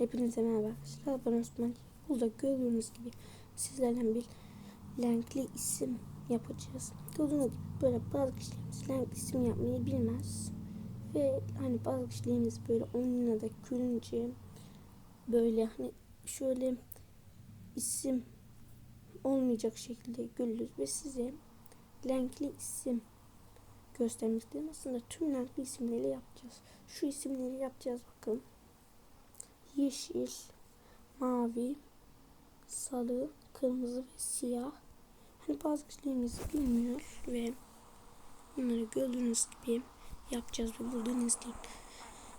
Hepinize merhaba arkadaşlar. Ben Osman. Burada gördüğünüz gibi sizlerle bir renkli isim yapacağız. Gördüğünüz gibi böyle bazı kişilerimiz renkli isim yapmayı bilmez. Ve hani bazı kişilerimiz böyle oyununa da gülünce böyle hani şöyle isim olmayacak şekilde gülür ve size renkli isim göstermek istedim. Aslında tüm renkli isimleri yapacağız. Şu isimleri yapacağız bakın yeşil, mavi, sarı, kırmızı ve siyah. Hani bazı kişilerimiz bilmiyor ve bunları gördüğünüz gibi yapacağız ve buradan izleyin.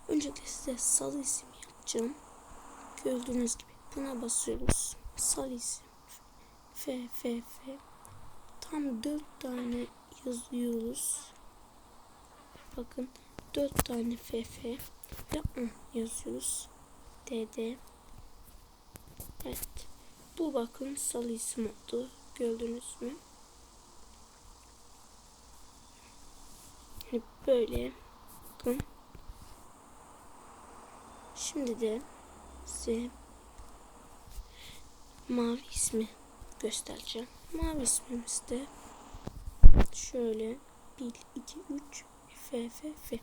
Öncelikle size sarı isim yapacağım. Gördüğünüz gibi buna basıyoruz. Sarı isim. F, F, F. Tam dört tane yazıyoruz. Bakın dört tane F, F ve 10 yazıyoruz. DD. Evet. Bu bakın salı isim oldu. Gördünüz mü? Hani böyle. Bakın. Şimdi de size mavi ismi göstereceğim. Mavi ismimiz de şöyle 1, 2, 3 F, F, F.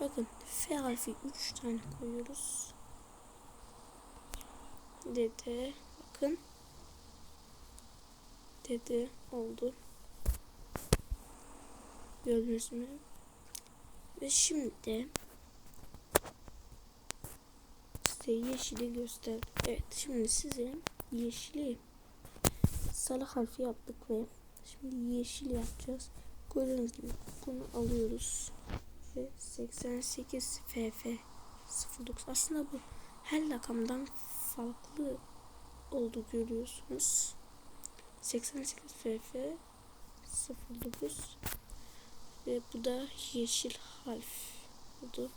Bakın F harfi 3 tane koyuyoruz dede bakın. Dede oldu. Gördünüz mü? Ve şimdi size yeşili gösterdim. Evet şimdi size yeşili sarı harfi yaptık ve şimdi yeşil yapacağız. Gördüğünüz gibi bunu alıyoruz. Ve 88 FF 09 aslında bu her rakamdan farklı oldu görüyorsunuz. 88 FF 09 ve bu da yeşil harf oldu.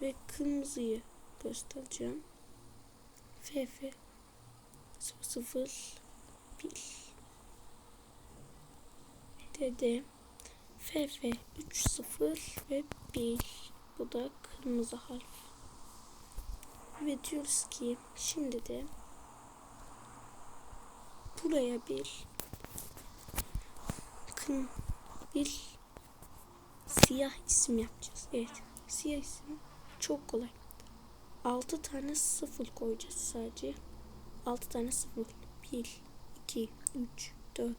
Ve kırmızıyı göstereceğim. FF 00 1 DD FF 30 ve 1 bu da kırmızı harf ve diyoruz ki şimdi de buraya bir bakın bir siyah isim yapacağız. Evet siyah isim çok kolay. 6 tane sıfır koyacağız sadece. 6 tane sıfır. 1, 2, 3, 4,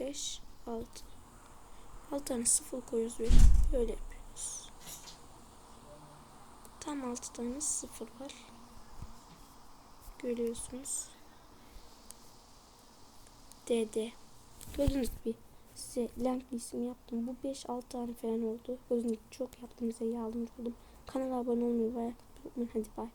5, 6. 6 tane sıfır koyuyoruz ve böyle yapıyoruz. Tam 6 tane sıfır var görüyorsunuz. DD. Gördüğünüz gibi size link isim yaptım. Bu 5-6 tane falan oldu. Özünü çok yaptım size yardımcı oldum. Kanala abone olmayı ve unutmayın. Hadi bay.